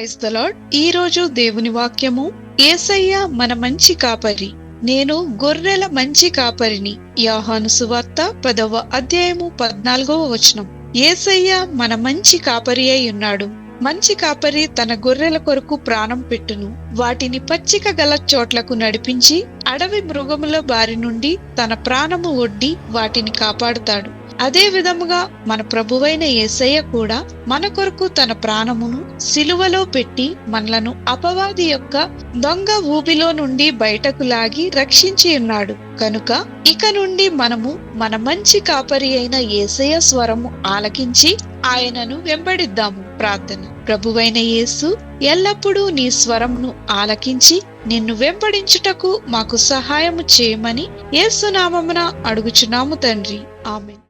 Praise the ఈ రోజు దేవుని వాక్యము ఏసయ్య మన మంచి కాపరి నేను గొర్రెల మంచి కాపరిని. యాహాను సువార్త పదవ అధ్యాయము పద్నాలుగవ వచనం. ఏసయ్య మన మంచి కాపరి అయి ఉన్నాడు. మంచి కాపరి తన గొర్రెల కొరకు ప్రాణం పెట్టును. వాటిని పచ్చిక గల చోట్లకు నడిపించి అడవి మృగముల బారి నుండి తన ప్రాణము ఒడ్డి వాటిని కాపాడుతాడు. అదే విధముగా మన ప్రభువైన యేసయ్య కూడా మన కొరకు తన ప్రాణమును సిలువలో పెట్టి మనలను అపవాది యొక్క దొంగ ఊబిలో నుండి బయటకు లాగి రక్షించి ఉన్నాడు. కనుక ఇక నుండి మనము మన మంచి కాపరి అయిన యేసయ్య స్వరము ఆలకించి ఆయనను వెంబడిద్దాము. ప్రార్థన. ప్రభువైన యేసు ఎల్లప్పుడూ నీ స్వరమును ఆలకించి నిన్ను వెంబడించుటకు మాకు సహాయము చేయమని యేసునామమున అడుగుచున్నాము తండ్రి. ఆమెన్.